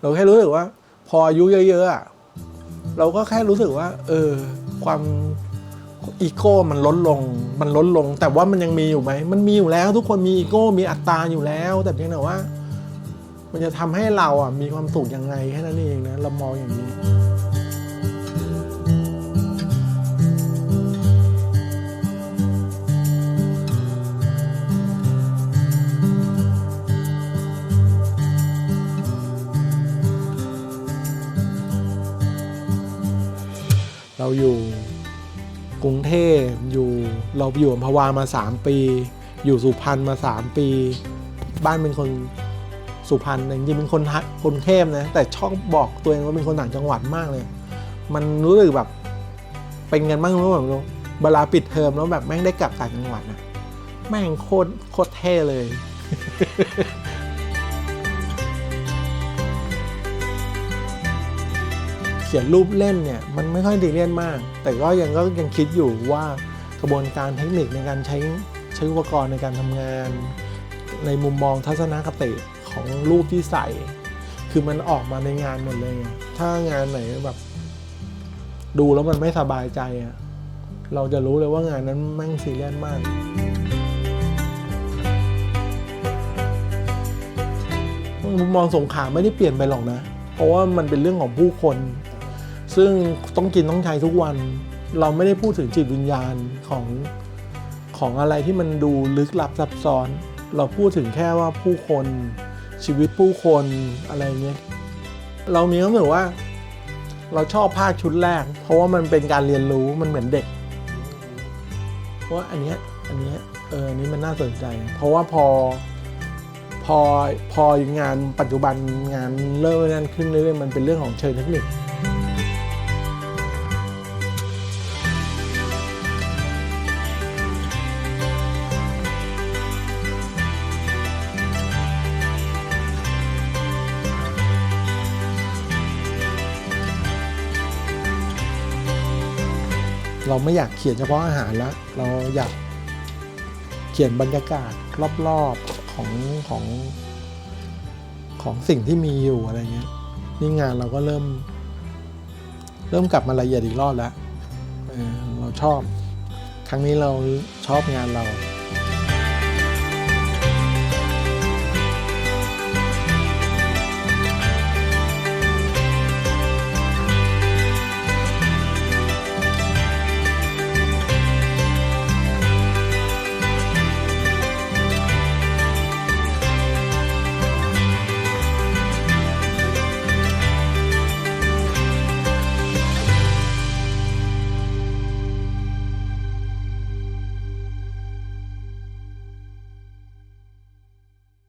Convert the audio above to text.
เราแค่รู้สึกว่า พออายุเยอะๆอะเราก็แค่รู้สึกว่า เออ ความอีโก้มันลดลง มันลดลง แต่ว่ามันยังมีอยู่ไหม มันมีอยู่แล้วทุกคนมีอีโก้ มีอัตตาอยู่แล้ว แต่เพียงแต่ว่า มันจะทำให้เราอะมีความสุขยังไงแค่นั้นเองนะ เรามองอย่างนี้ เราอยู่กรุงเทพอยู่เราอยู่อัมพวามา 3 ปี อยู่สุพรรณมา 3 ปี บ้านเป็นคนสุพรรณจริงๆเป็นคนคนเทพนะแต่ชอบบอกตัวเองว่าเป็นคนต่างจังหวัดมากเลย มันรู้สึกแบบเป็นกันบ้างรู้แบบเวลาปิดเทอมแล้วแบบแม่งได้กลับต่างจังหวัดนะแม่งโคตรโคตรเท่เลย เขียนรูปเล่นเนี่ยมันไม่ค่อยดีเลียนมาก แต่ก็ยังก็ยังคิดอยู่ว่ากระบวนการเทคนิคในการใช้ใช้อุปกรณ์ในการทำงาน ในมุมมองทัศนคติของรูปที่ใส่ คือมันออกมาในงานหมดเลยไงถ้างานไหนแบบ ดูแล้วมันไม่สบายใจอะเราจะรู้เลยว่างานนั้นแม่งซีเรียสมากมุมมองสงขาไม่ได้เปลี่ยนไปหรอกนะ เพราะว่ามันเป็นเรื่องของผู้คน ซึ่งต้องกินต้องใช้ทุกวัน เราไม่ได้พูดถึงจิตวิญญาณของของอะไรที่มันดูลึกลับซับซ้อน เราพูดถึงแค่ว่าผู้คนชีวิตผู้คนอะไรเงี้ยเรามีความรู้สึกว่า เราชอบภาคชุดแรก เพราะว่ามันเป็นการเรียนรู้มันเหมือนเด็กว่าอันเนี้ยอันเนี้ยเอออันนี้มันน่าสนใจ เพราะว่าพอพอพองานปัจจุบันงานเริ่มนั่นขึ้นเรื่อยๆมันเป็นเรื่องของเชิงเทคนิค เราไม่อยากเขียนเฉพาะอาหารละเราอยากเขียนบรรยากาศรอบๆของของของสิ่งที่มีอยู่อะไรเงี้ยนี่งานเราก็เริ่ม เริ่มกลับมาละเอียดอีกรอบแล้วเเราชอบ ครั้งนี้เราชอบงานเรา